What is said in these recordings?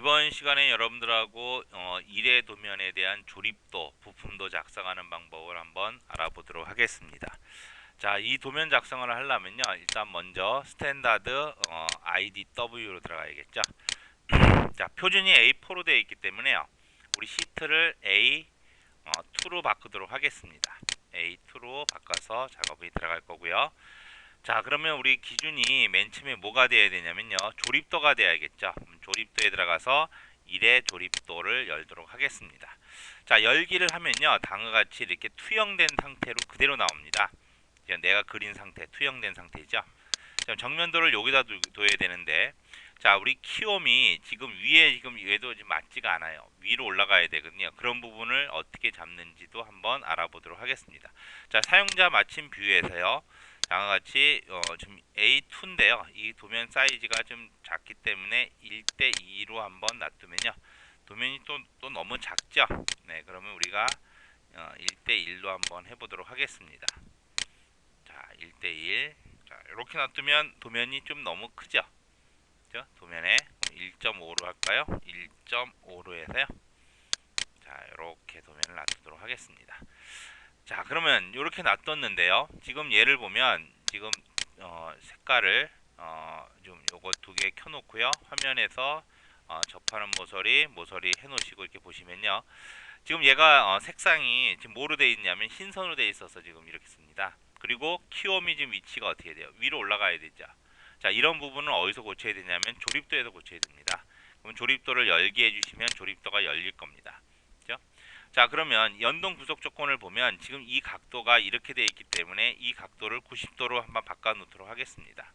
이번 시간에 여러분들하고 어, 일의 도면에 대한 조립도, 부품도 작성하는 방법을 한번 알아보도록 하겠습니다. 자, 이 도면 작성을 하려면요. 일단 먼저 스탠다드 어, IDW로 들어가야겠죠. 자, 표준이 A4로 되어 있기 때문에요. 우리 시트를 A2로 바꾸도록 하겠습니다. A2로 바꿔서 작업이 들어갈 거고요. 자 그러면 우리 기준이 맨 처음에 뭐가 돼야 되냐면요. 조립도가 돼야겠죠? 음, 조립도에 들어가서 1의 조립도를 열도록 하겠습니다. 자 열기를 하면요. 다음과 같이 이렇게 투영된 상태로 그대로 나옵니다. 내가 그린 상태 투영된 상태죠? 자, 정면도를 여기다 두, 둬야 되는데 자 우리 키움이 지금 위에 지금 얘도 지금 맞지가 않아요. 위로 올라가야 되거든요. 그런 부분을 어떻게 잡는지도 한번 알아보도록 하겠습니다. 자 사용자 마침 뷰에서요 다음과 같이 어, 지금 A2인데요. 이 도면 사이즈가 좀 작기 때문에 1대 2로 한번 놔두면요. 도면이 또, 또 너무 작죠. 네, 그러면 우리가 어, 1대 1로 한번 해보도록 하겠습니다. 자, 1대 1. 자, 이렇게 놔두면 도면이 좀 너무 크죠. 그죠? 도면에 1.5로 할까요? 1.5로 해서요. 자, 이렇게 도면을 놔두도록 하겠습니다. 자 그러면 이렇게 놔뒀는데요. 지금 예를 보면 지금 어, 색깔을 어, 좀 요거 두 개 켜놓고요. 화면에서 어, 접하는 모서리 모서리 해놓으시고 이렇게 보시면요. 지금 얘가 어, 색상이 지금 뭐로 되어 있냐면 흰선으로 되어 있어서 지금 이렇게 씁니다. 그리고 키움이 지금 위치가 어떻게 돼요? 위로 올라가야 되죠. 자 이런 부분은 어디서 고쳐야 되냐면 조립도에서 고쳐야 됩니다. 그럼 조립도를 열게 해주시면 조립도가 열릴 겁니다 자 그러면 연동 구속 조건을 보면 지금 이 각도가 이렇게 되어 있기 때문에 이 각도를 90도로 한번 바꿔 놓도록 하겠습니다.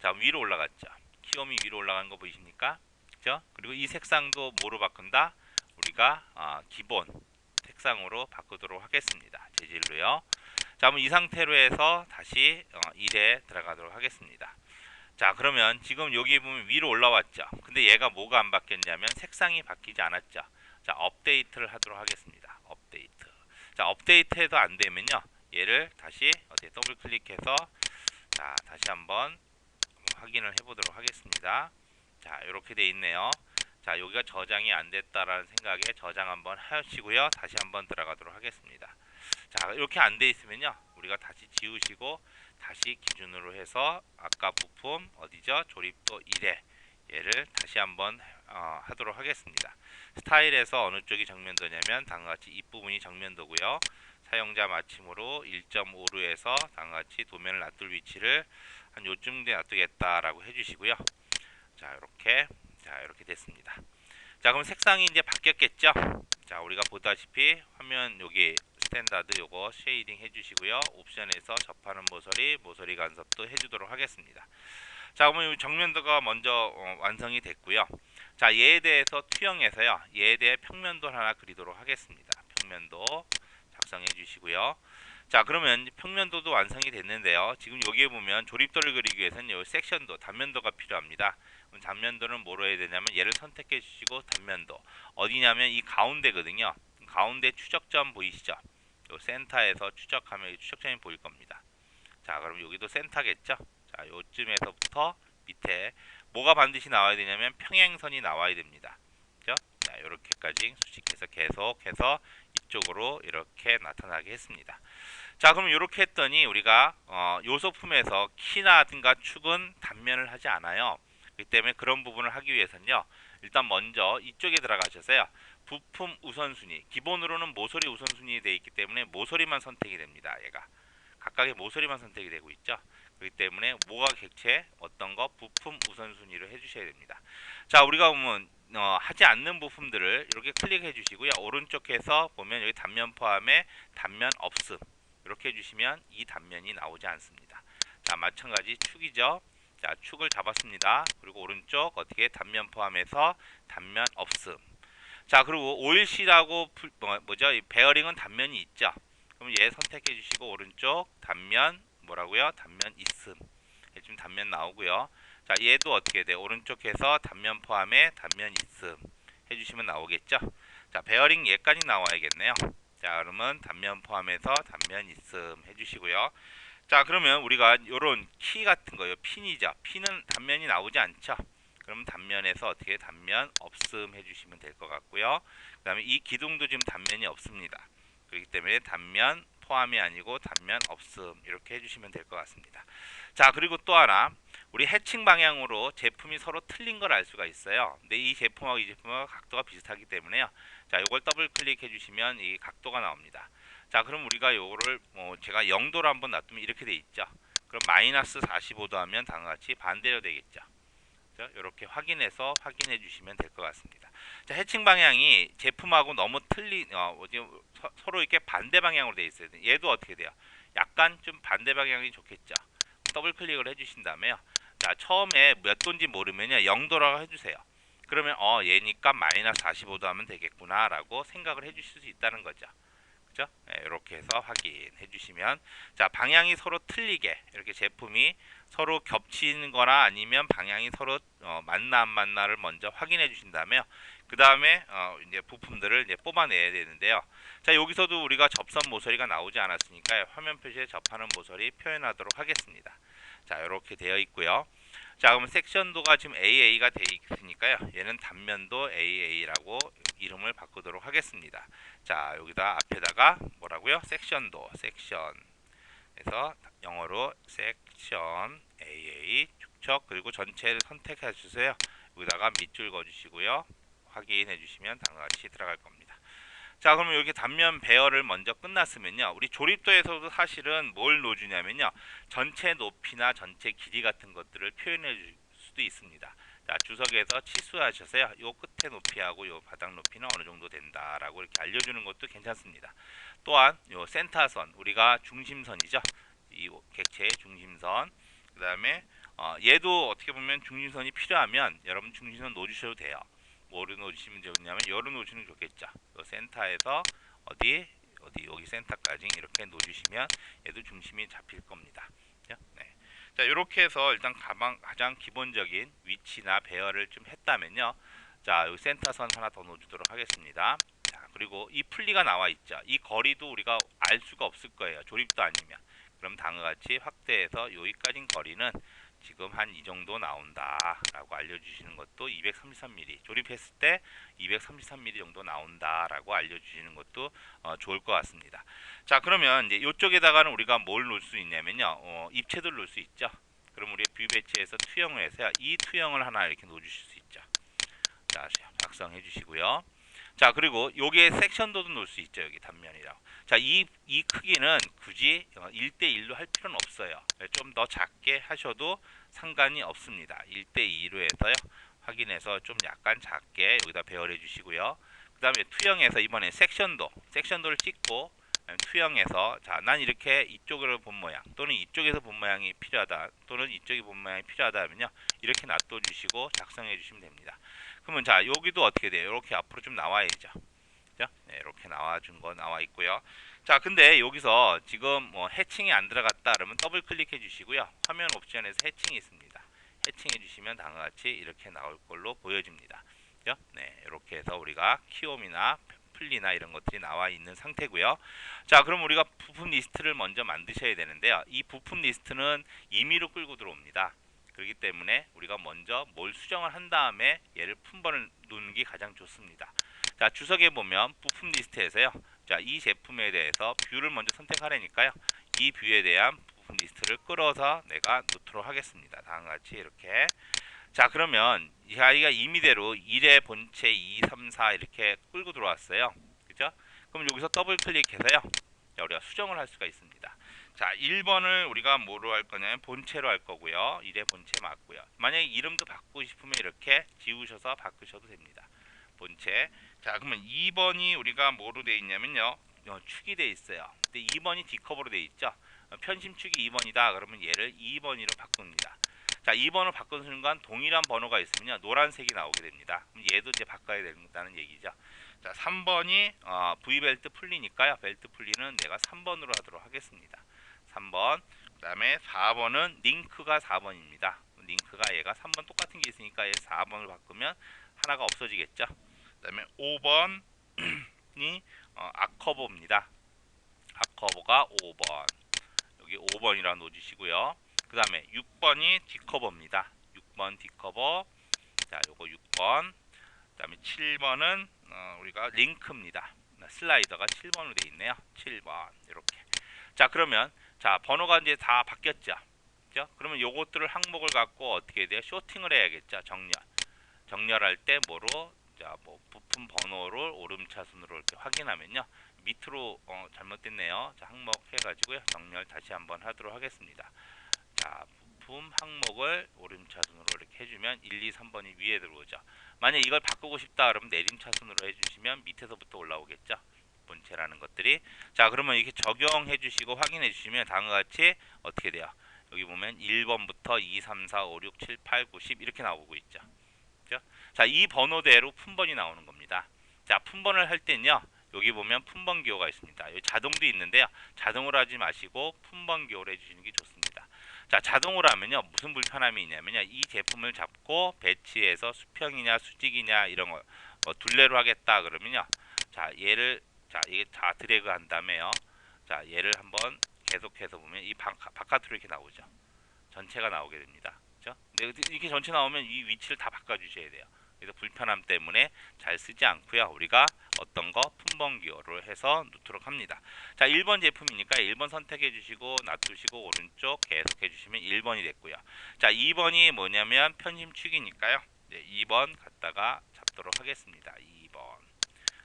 자 위로 올라갔죠? 키움이 위로 올라간 거 보이십니까? 그죠? 그리고 이 색상도 뭐로 바꾼다? 우리가 어, 기본 색상으로 바꾸도록 하겠습니다. 재질로요. 자 그럼 이 상태로 해서 다시 어, 1에 들어가도록 하겠습니다. 자 그러면 지금 여기 보면 위로 올라왔죠? 근데 얘가 뭐가 안 바뀌었냐면 색상이 바뀌지 않았죠 자, 업데이트를 하도록 하겠습니다. 업데이트. 자, 업데이트해도 안 되면요. 얘를 다시 어디 더블 클릭해서 자, 다시 한번 확인을 해 보도록 하겠습니다. 자, 이렇게 돼 있네요. 자, 여기가 저장이 안 됐다라는 생각에 저장 한번 하시고요. 다시 한번 들어가도록 하겠습니다. 자, 이렇게 안 돼 있으면요. 우리가 다시 지우시고 다시 기준으로 해서 아까 부품 어디죠? 조립도 1에 얘를 다시 한번 어, 하도록 하겠습니다. 스타일에서 어느 쪽이 정면도냐면 다음과 같이 입부분이 정면도고요. 사용자 마침으로 1.5로 해서 다음과 같이 도면을 놔둘 위치를 한 요쯤 돼 놔두겠다라고 해주시고요. 자 이렇게 자 이렇게 됐습니다. 자 그럼 색상이 이제 바뀌었겠죠? 자 우리가 보다시피 화면 여기 스탠다드 요거 쉐이딩 해주시고요. 옵션에서 접하는 모서리 모서리 간섭도 해주도록 하겠습니다. 자 그러면 정면도가 먼저 어, 완성이 됐고요. 자 얘에 대해서 투영해서요. 얘에 대해 평면도 하나 그리도록 하겠습니다. 평면도 작성해 주시고요. 자 그러면 평면도도 완성이 됐는데요. 지금 여기에 보면 조립도를 그리기 위해서는 요 섹션도 단면도가 필요합니다. 그럼 단면도는 뭐로 해야 되냐면 얘를 선택해 주시고 단면도 어디냐면 이 가운데거든요. 가운데 추적점 보이시죠? 요 센터에서 추적하면 추적점이 보일 겁니다. 자 그럼 여기도 센터겠죠? 자 요쯤에서부터 밑에 뭐가 반드시 나와야 되냐면 평행선이 나와야 됩니다. 자, 이렇게까지 수식해서 계속해서 이쪽으로 이렇게 나타나게 했습니다. 자, 그럼 이렇게 했더니 우리가 어, 요소품에서 키나든가 축은 단면을 하지 않아요. 그렇기 때문에 그런 부분을 하기 위해서는요. 일단 먼저 이쪽에 들어가셔서요. 부품 우선순위. 기본으로는 모서리 우선순위 되어 있기 때문에 모서리만 선택이 됩니다. 얘가. 각각의 모서리만 선택이 되고 있죠. 그렇기 때문에 뭐가 객체 어떤 거 부품 우선순위로 해주셔야 됩니다. 자 우리가 보면 어, 하지 않는 부품들을 이렇게 클릭해 주시고요. 오른쪽에서 보면 여기 단면 포함에 단면 없음 이렇게 해주시면 이 단면이 나오지 않습니다. 자 마찬가지 축이죠. 자 축을 잡았습니다. 그리고 오른쪽 어떻게 단면 포함해서 단면 없음. 자 그리고 오일시라고 뭐, 뭐죠? 베어링은 단면이 있죠. 그럼 얘 선택해 주시고 오른쪽 단면 뭐라고요? 단면 있음. 지금 단면 나오고요. 자, 얘도 어떻게 돼? 오른쪽에서 단면 포함에 단면 있음 해주시면 나오겠죠? 자, 베어링 얘까지 나와야겠네요. 자, 그러면 단면 포함해서 단면 있음 해주시고요. 자, 그러면 우리가 이런 키 같은 거요. 핀이죠. 핀은 단면이 나오지 않죠. 그럼 단면에서 어떻게 단면 없음 해주시면 될 것 같고요. 그 다음에 이 기둥도 지금 단면이 없습니다. 그렇기 때문에 단면 포함이 아니고 단면 없음 이렇게 해주시면 될 것 같습니다. 자 그리고 또 하나 우리 해칭 방향으로 제품이 서로 틀린 걸 알 수가 있어요. 근데 이 제품하고 이 제품하고 각도가 비슷하기 때문에요. 자 이걸 더블 클릭해 주시면 이 각도가 나옵니다. 자 그럼 우리가 요거를 뭐 제가 0도로 한번 놔두면 이렇게 돼 있죠. 그럼 마이너스 45도 하면 다음과 같이 반대로 되겠죠. 이렇게 확인해서 확인해 주시면 될 것 같습니다. 자, 해칭 방향이 제품하고 너무 틀리 어, 어디 서, 서로 이렇게 반대 방향으로 돼 있어요. 얘도 어떻게 돼요? 약간 좀 반대 방향이 좋겠죠. 더블 클릭을 해 주신 다음에요. 자, 처음에 몇 도인지 모르면요. 0도라고 해 주세요. 그러면 어, 얘니까 마이너스 45도 하면 되겠구나라고 생각을 해 주실 수 있다는 거죠. 그죠? 네, 이렇게 해서 확인해 주시면 자 방향이 서로 틀리게 이렇게 제품이 서로 겹치는 거나 아니면 방향이 서로 어, 맞나 안 맞나를 먼저 확인해 주신 다음에요. 그 다음에 어, 이제 부품들을 이제 뽑아내야 되는데요. 자 여기서도 우리가 접선 모서리가 나오지 않았으니까 화면 표시에 접하는 모서리 표현하도록 하겠습니다. 자 이렇게 되어 있고요. 자 그러면 섹션도가 지금 AA가 되어 있으니까요. 얘는 단면도 AA라고 이름을 바꾸도록 하겠습니다. 자 여기다 앞에다가 뭐라고요? 섹션도 섹션 그래서 영어로 섹션 AA 축척 그리고 전체를 선택해 주세요. 여기다가 밑줄 그어 주시고요. 확인해 주시면 다음과 같이 들어갈 겁니다. 자 그러면 여기 단면 배열을 먼저 끝났으면요 우리 조립도에서도 사실은 뭘 넣어주냐면요 전체 높이나 전체 길이 같은 것들을 표현해 줄 수도 있습니다 자 주석에서 치수하셔서요 요 끝에 높이하고 요 바닥 높이는 어느 정도 된다라고 이렇게 알려주는 것도 괜찮습니다 또한 요 센터선 우리가 중심선이죠 이 객체의 중심선 그 다음에 어, 얘도 어떻게 보면 중심선이 필요하면 여러분 중심선 놓으셔도 돼요 뭐를 놓으시면 좋냐면 열을 놓으시는 좋겠죠. 요 센터에서 어디 어디 여기 센터까지 이렇게 놓으시면 얘도 중심이 잡힐 겁니다. 네. 자 이렇게 해서 일단 가방 가장 기본적인 위치나 배열을 좀 했다면요. 자 여기 센터선 하나 더 놓어주도록 하겠습니다. 자 그리고 이 풀리가 나와 있죠. 이 거리도 우리가 알 수가 없을 거예요. 조립도 아니면. 그럼 다음과 같이 확대해서 여기까지 거리는 지금 한 이 정도 나온다라고 알려주시는 것도 233mm 조립했을 때 233mm 정도 나온다라고 알려주시는 것도 어, 좋을 것 같습니다. 자 그러면 이제 이쪽에다가는 우리가 뭘 놓을 수 있냐면요 어, 입체도를 놓을 수 있죠. 그럼 우리 뷰 배치에서 투영을 해서 이 투영을 하나 이렇게 놓아주실 수 있죠. 자 작성해 주시고요. 자 그리고 요게 섹션도도 놓을 수 있죠 여기 단면이라고. 자이 이 크기는 굳이 1대1로 할 필요는 없어요. 좀 더 작게 하셔도 상관이 없습니다. 1대2로 해서요. 확인해서 좀 약간 작게 여기다 배열해 주시고요. 그 다음에 투영해서 이번에 섹션도 섹션도를 찍고 투영해서 자 난 이렇게 이쪽으로 본 모양 또는 이쪽에서 본 모양이 필요하다 또는 이쪽이 본 모양이 필요하다 하면요 이렇게 놔둬 주시고 작성해 주시면 됩니다 그러면 자 여기도 어떻게 돼요? 이렇게 앞으로 좀 나와야죠. 그죠? 네, 이렇게 나와준 거 나와 있고요. 자 근데 여기서 지금 뭐 해칭이 안 들어갔다 그러면 더블 클릭해 주시고요. 화면 옵션에서 해칭이 있습니다. 해칭해 주시면 다음과 같이 이렇게 나올 걸로 보여집니다. 네, 이렇게 해서 우리가 키움이나 플리나 이런 것들이 나와 있는 상태고요. 자, 그럼 우리가 부품 리스트를 먼저 만드셔야 되는데요. 이 부품 리스트는 임의로 끌고 들어옵니다. 그렇기 때문에 우리가 먼저 뭘 수정을 한 다음에 얘를 품번을 놓는 게 가장 좋습니다. 자 주석에 보면 부품 리스트에서요. 자 이 제품에 대해서 뷰를 먼저 선택하려니까요. 이 뷰에 대한 부품 리스트를 끌어서 내가 놓도록 하겠습니다. 다음과 같이 이렇게 자 그러면 이 아이가 임의대로 1의 본체 2, 3, 4 이렇게 끌고 들어왔어요. 그죠? 그럼 여기서 더블 클릭해서요. 자, 우리가 수정을 할 수가 있습니다. 자, 1번을 우리가 뭐로 할 거냐면 본체로 할 거고요. 1의 본체 맞고요. 만약에 이름도 바꾸고 싶으면 이렇게 지우셔서 바꾸셔도 됩니다. 본체. 자, 그러면 2번이 우리가 뭐로 되어 있냐면요. 어, 축이 되어 있어요. 근데 2번이 D컵으로 되어 있죠. 어, 편심축이 2번이다. 그러면 얘를 2번으로 바꿉니다. 자, 2번을 바꾸는 순간 동일한 번호가 있으면요. 노란색이 나오게 됩니다. 얘도 이제 바꿔야 된다는 얘기죠. 자, 3번이 어, V벨트 풀리니까요. 벨트 풀리는 내가 3번으로 하도록 하겠습니다. 3번 그 다음에 4번은 링크가 4번입니다. 링크가 얘가 3번 똑같은 게 있으니까 얘 4번을 바꾸면 하나가 없어지겠죠. 그 다음에 5번이 어, 아커버입니다. 아커버가 5번 여기 5번이라 놓으시고요. 그 다음에 6번이 디커버입니다. 6번 디커버 자, 요거 6번. 그 다음에 7번은 어, 우리가 링크입니다. 슬라이더가 7번으로 돼 있네요. 7번 이렇게. 자, 그러면 자, 번호가 이제 다 바뀌었죠. 그죠? 그러면 요것들을 항목을 갖고 어떻게 돼요? 쇼팅을 해야겠죠. 정렬. 정렬할 때 뭐로 자, 뭐 부품 번호를 오름차순으로 이렇게 확인하면요. 밑으로 어, 잘못됐네요. 자, 항목 해가지고요. 정렬 다시 한번 하도록 하겠습니다. 자, 부품 항목을 오름차순으로 이렇게 해주면 1, 2, 3번이 위에 들어오죠. 만약 이걸 바꾸고 싶다 그러면 내림차순으로 해주시면 밑에서부터 올라오겠죠. 본체라는 것들이. 자, 그러면 이렇게 적용해 주시고 확인해 주시면 다음과 같이 어떻게 돼요? 여기 보면 1번부터 2, 3, 4, 5, 6, 7, 8, 9, 10 이렇게 나오고 있죠. 그죠? 자, 이 번호대로 품번이 나오는 겁니다. 자, 품번을 할 때는요. 여기 보면 품번 기호가 있습니다. 여기 자동도 있는데요. 자동으로 하지 마시고 품번 기호를 해주시는 게 좋습니다. 자, 자동으로 하면요. 무슨 불편함이 있냐면요. 이 제품을 잡고 배치해서 수평이냐 수직이냐 이런 거뭐 둘레로 하겠다 그러면요. 자, 얘를 자, 이게 다 드래그 한 다음에요. 자, 얘를 한번 계속해서 보면 이 바, 바깥으로 이렇게 나오죠. 전체가 나오게 됩니다. 그죠? 근데 이렇게 전체 나오면 이 위치를 다 바꿔 주셔야 돼요. 그래서 불편함 때문에 잘 쓰지 않고요. 우리가 어떤 거 품번 기호로 해서 놓도록 합니다. 자, 1번 제품이니까 1번 선택해 주시고 놔두시고 오른쪽 계속해 주시면 1번이 됐고요. 자, 2번이 뭐냐면 편심축이니까요. 네, 2번 갖다가 잡도록 하겠습니다. 2번.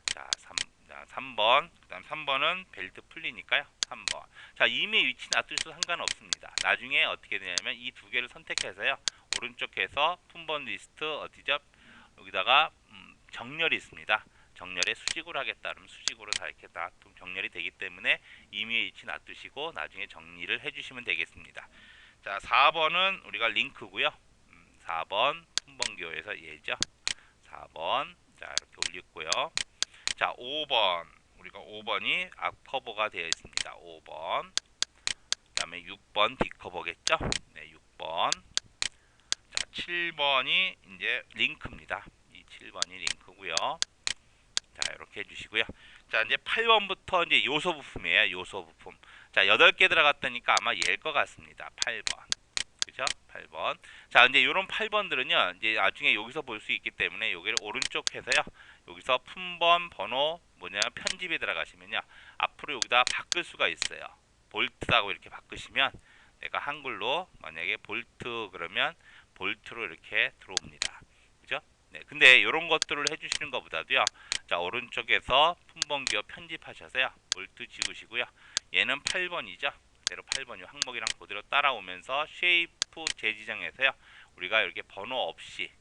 자, 3, 자, 3번. 그 다음 3번은 벨트 풀리니까요. 3번. 자, 이미 위치 놔두셔도 상관없습니다. 나중에 어떻게 되냐면 이 두 개를 선택해서요. 오른쪽에서 품번 리스트 어디죠? 여기다가 음, 정렬이 있습니다. 정렬에 수직으로 하겠다 그러면 수직으로 다 이렇게 다 정렬이 되기 때문에 임의의 위치 놔두시고 나중에 정리를 해주시면 되겠습니다. 자 4번은 우리가 링크고요. 음, 4번 품번교에서 예죠. 4번 자 이렇게 올렸고요. 자 5번 우리가 5번이 앞커버가 되어 있습니다. 5번 그 다음에 6번 뒷커버겠죠. 네 6번 자 7번이 이제 링크입니다. 이 7번이 링크고요. 자, 이렇게 해주시고요. 자, 이제 8번부터 이제 요소 부품이에요. 요소 부품. 자, 8개 들어갔다니까 아마 얘일 것 같습니다. 8번. 그죠? 8번. 자, 이제 요런 8번들은요. 이제 나중에 여기서 볼 수 있기 때문에 여기를 오른쪽 해서요. 여기서 품번 번호 뭐냐 편집에 들어가시면요. 앞으로 여기다 바꿀 수가 있어요. 볼트라고 이렇게 바꾸시면 내가 한글로 만약에 볼트 그러면 볼트로 이렇게 들어옵니다. 그죠? 네, 근데 이런 것들을 해주시는 것보다도요. 자 오른쪽에서 품번기어 편집하셔서요. 볼트 지우시고요. 얘는 8번이죠. 그대로 8번이 항목이랑 그대로 따라오면서 쉐이프 재지정해서요. 우리가 이렇게 번호 없이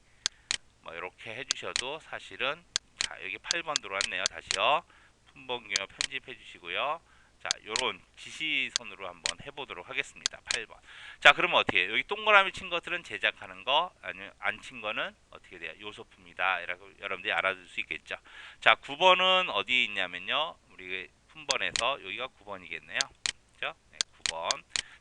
뭐 이렇게 해주셔도 사실은 자 여기 8번 들어왔네요. 다시요. 품번기어 편집해 주시고요. 자, 요런 지시선으로 한번 해보도록 하겠습니다. 8번. 자, 그러면 어떻게 해요? 여기 동그라미 친 것들은 제작하는 거, 아니면 안 친 거는 어떻게 돼요? 요소품이다. 이라고 여러분들이 알아둘 수 있겠죠. 자, 9번은 어디에 있냐면요. 우리 품번에서 여기가 9번이겠네요. 그죠? 네, 9번.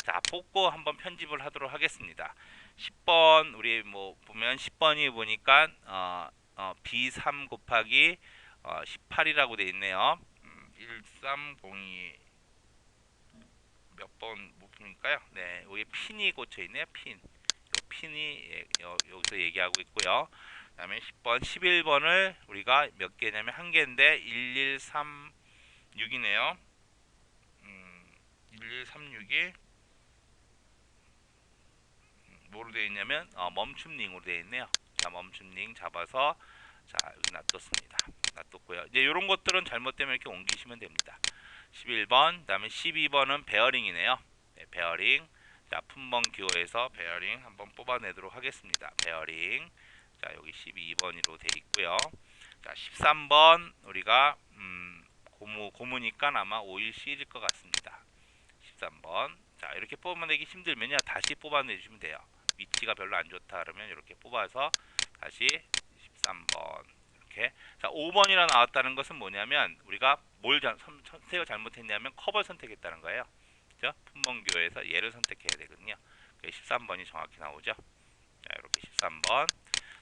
자, 뽑고 한번 편집을 하도록 하겠습니다. 10번, 우리 뭐 보면 10번이 보니까, 어, 어, B3 곱하기 어, 18이라고 돼 있네요. 음, 1302 몇번 부품일까요? 네, 여기 핀이 꽂혀 있네요. 핀. 요 핀이 예, 여, 여기서 얘기하고 있고요. 그다음에 10번, 11번을 우리가 몇 개냐면 한 개인데 1136이네요. 음, 1136이 뭐로 되어 있냐면 어, 멈춤 링으로 되어 있네요. 자, 멈춤 링 잡아서 자, 여기 놔뒀습니다. 놔뒀고요. 이제 이런 것들은 잘못되면 이렇게 옮기시면 됩니다. 11번, 그 다음에 12번은 베어링이네요. 네, 베어링. 자, 품번 기호에서 베어링 한번 뽑아내도록 하겠습니다. 베어링. 자, 여기 12번으로 돼 있고요. 자, 13번 우리가 음, 고무 고무니까 아마 오일 실일 것 같습니다. 13번. 자, 이렇게 뽑아내기 힘들면요. 다시 뽑아내 주시면 돼요. 위치가 별로 안 좋다 그러면 이렇게 뽑아서 다시 13번 이렇게 자 5번이라 나왔다는 것은 뭐냐면 우리가 뭘 잘, 선택을 잘못했냐면 컵을 선택했다는 거예요. 그죠? 품번교에서 얘를 선택해야 되거든요. 13번이 정확히 나오죠. 자, 이렇게 13번.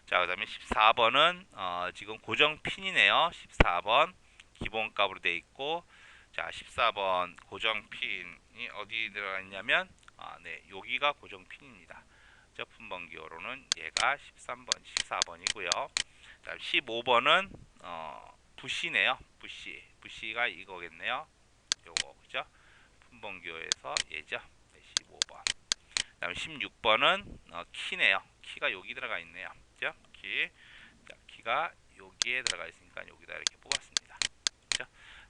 자, 그 다음에 14번은 어, 지금 고정 핀이네요. 14번 기본값으로 돼 있고 자, 14번 고정 핀이 어디 들어가 있냐면 아, 네. 여기가 고정 핀입니다. 저 품번기호로는 얘가 13번, 14번이고요. 자, 15번은 어, 부시네요. 부시. 부시가 이거겠네요. 요거 그죠? 품번기호에서 얘죠. 네, 15번. 그다음 16번은 어, 키네요. 키가 여기 들어가 있네요. 그죠? 키. 자, 키가 여기에 들어가 있으니까 여기다 이렇게 뽑았습니다. 그죠?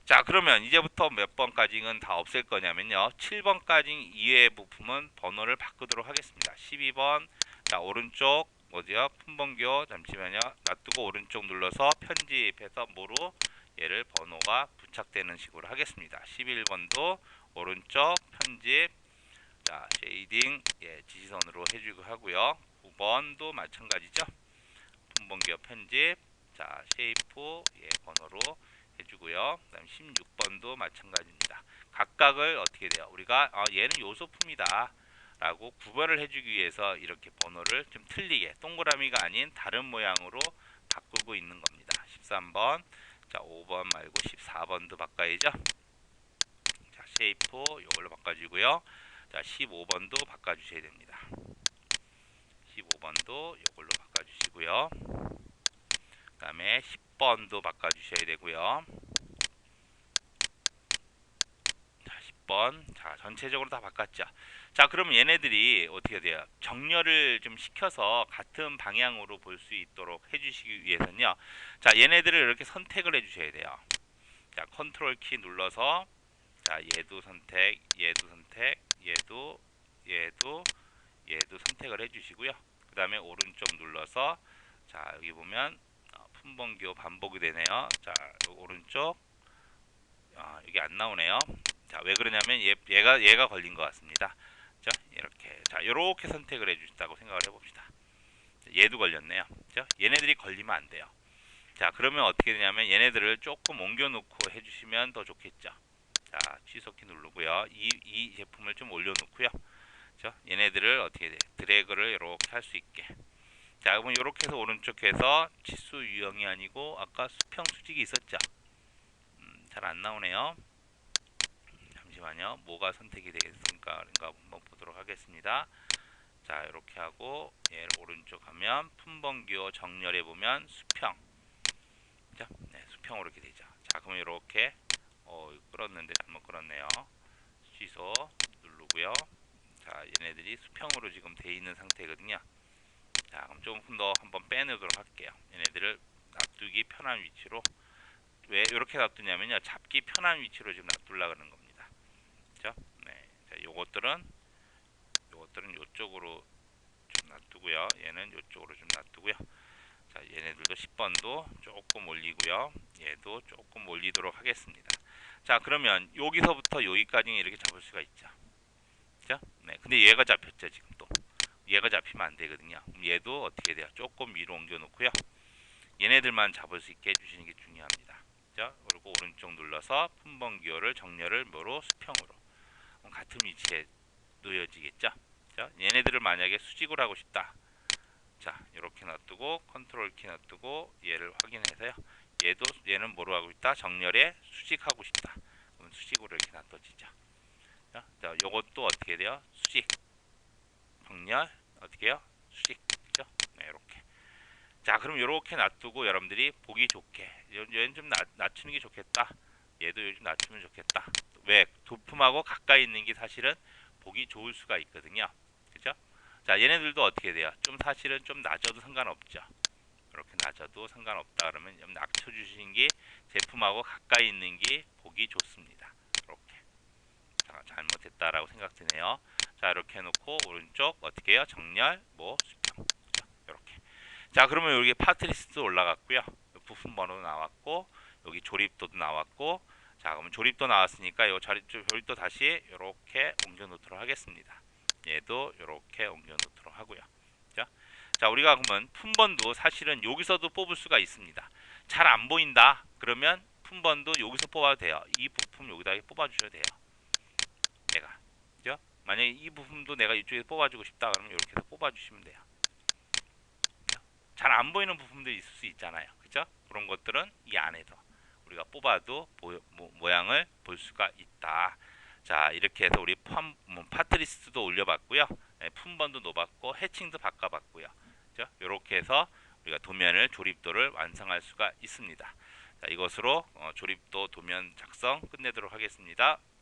자, 그러면 이제부터 몇 번까지는 다 없앨 거냐면요. 7번까지 이외의 부품은 번호를 바꾸도록 하겠습니다. 12번. 자, 오른쪽 어디요? 품번교 잠시만요. 놔두고 오른쪽 눌러서 편집해서 뭐로 얘를 번호가 부착되는 식으로 하겠습니다. 11번도 오른쪽 편집 자, 쉐이딩 예, 지시선으로 해주고 하고요. 9번도 마찬가지죠. 품번교 편집 자, 쉐이프 예, 번호로 해주고요. 그다음 16번도 마찬가지입니다. 각각을 어떻게 돼요? 우리가 아, 얘는 요소품이다. 라고 구별을 해주기 위해서 이렇게 번호를 좀 틀리게 동그라미가 아닌 다른 모양으로 바꾸고 있는 겁니다. 13번, 자 5번 말고 14번도 바꿔야죠. 자 쉐이프 이걸로 바꿔주고요. 자 15번도 바꿔주셔야 됩니다. 15번도 이걸로 바꿔주시고요. 그 다음에 10번도 바꿔주셔야 되고요. 자 10 번, 자 전체적으로 다 바꿨죠. 자 그러면 얘네들이 어떻게 돼요? 정렬을 좀 시켜서 같은 방향으로 볼 수 있도록 해주시기 위해서는요. 자 얘네들을 이렇게 선택을 해주셔야 돼요. 자 컨트롤 키 눌러서 자 얘도 선택, 얘도 선택, 얘도 얘도 얘도 선택을 해주시고요. 그 다음에 오른쪽 눌러서 자 여기 보면 어, 품번기호 반복이 되네요. 자요 오른쪽 아, 여기 안 나오네요. 자 왜 그러냐면 얘, 얘가 얘가 걸린 것 같습니다. 자 이렇게 자 이렇게 선택을 해주신다고 생각을 해봅시다. 얘도 걸렸네요. 자 얘네들이 걸리면 안 돼요. 자 그러면 어떻게 되냐면 얘네들을 조금 옮겨놓고 해주시면 더 좋겠죠. 자 취소키 누르고요. 이, 이 제품을 좀 올려놓고요. 자 얘네들을 어떻게 돼? 드래그를 이렇게 할 수 있게. 자 그러면 이렇게 해서 오른쪽에서 치수 유형이 아니고 아까 수평 수직이 있었죠. 음, 잘 안 나오네요. 잠시만요. 뭐가 선택이 되겠습니까? 그러니까 한번 보도록 하겠습니다. 자, 이렇게 하고 얘를 오른쪽 하면 품번기호 정렬해 보면 수평. 자, 네, 수평으로 이렇게 되죠. 자, 그럼 이렇게 어, 끌었는데 잘못 끌었네요. 취소 누르고요. 자, 얘네들이 수평으로 지금 돼 있는 상태거든요. 자, 그럼 조금 더 한번 빼내도록 할게요. 얘네들을 놔두기 편한 위치로 왜 이렇게 놔두냐면요. 잡기 편한 위치로 지금 놔둘라 그러는 겁니다. 그죠? 네. 자, 요것들은 요것들은 요쪽으로 좀 놔두고요. 얘는 요쪽으로 좀 놔두고요. 자, 얘네들도 10번도 조금 올리고요. 얘도 조금 올리도록 하겠습니다. 자, 그러면 여기서부터 여기까지는 이렇게 잡을 수가 있죠. 그죠? 네. 근데 얘가 잡혔죠, 지금 또. 얘가 잡히면 안 되거든요. 얘도 어떻게 돼요? 조금 위로 옮겨 놓고요. 얘네들만 잡을 수 있게 해 주시는 게 중요합니다. 자, 그리고 오른쪽 눌러서 품번 기호를 정렬을 뭐로 수평으로 같은 위치에 놓여지겠죠. 자, 얘네들을 만약에 수직으로 하고 싶다. 자, 이렇게 놔두고 컨트롤 키 놔두고 얘를 확인해서요. 얘도 얘는 뭐로 하고 있다? 정렬에 수직하고 싶다. 그럼 수직으로 이렇게 놔둬지죠. 자, 자, 요것도 어떻게 돼요? 수직, 정렬 어떻게 해요? 수직, 그죠? 네, 이렇게. 자, 그럼 이렇게 놔두고 여러분들이 보기 좋게 얘는 좀 낮, 낮추는 게 좋겠다. 얘도 요즘 낮추면 좋겠다. 왜? 도품하고 가까이 있는 게 사실은 보기 좋을 수가 있거든요. 그죠? 자, 얘네들도 어떻게 돼요? 좀 사실은 좀 낮아도 상관없죠. 이렇게 낮아도 상관없다 그러면 좀 낮춰주시는 게 제품하고 가까이 있는 게 보기 좋습니다. 이렇게. 자, 잘못했다라고 생각되네요. 자, 이렇게 해 놓고 오른쪽 어떻게 해요? 정렬, 뭐 수평. 이렇게. 자, 그러면 여기 파트 리스트 올라갔고요. 부품 번호도 나왔고 여기 조립도도 나왔고 자, 그러면 조립도 나왔으니까 요 자리 조립도 다시 이렇게 옮겨 놓도록 하겠습니다. 얘도 이렇게 옮겨 놓도록 하고요. 자, 자, 우리가 그러면 품번도 사실은 여기서도 뽑을 수가 있습니다. 잘 안 보인다. 그러면 품번도 여기서 뽑아도 돼요. 이 부품 여기다 뽑아 주셔도 돼요. 내가. 그죠? 만약에 이 부품도 내가 이쪽에 뽑아 주고 싶다. 그러면 이렇게 해서 뽑아 주시면 돼요. 잘 안 보이는 부품들이 있을 수 있잖아요. 그죠? 그런 것들은 이 안에서 우리가 뽑아도 모, 양을볼 수가 있다. 자, 이렇게 해서 우리 팜, 뭐, 파트 리스트도 올려봤고요. 예, 품번도 놓았고 해칭도 바꿔봤고요. 그죠? 이렇게 해서 우리가 도면을 조립도를 완성할 수가 있습니다. 자, 이것으로 어, 조립도 도면 작성 끝내도록 하겠습니다.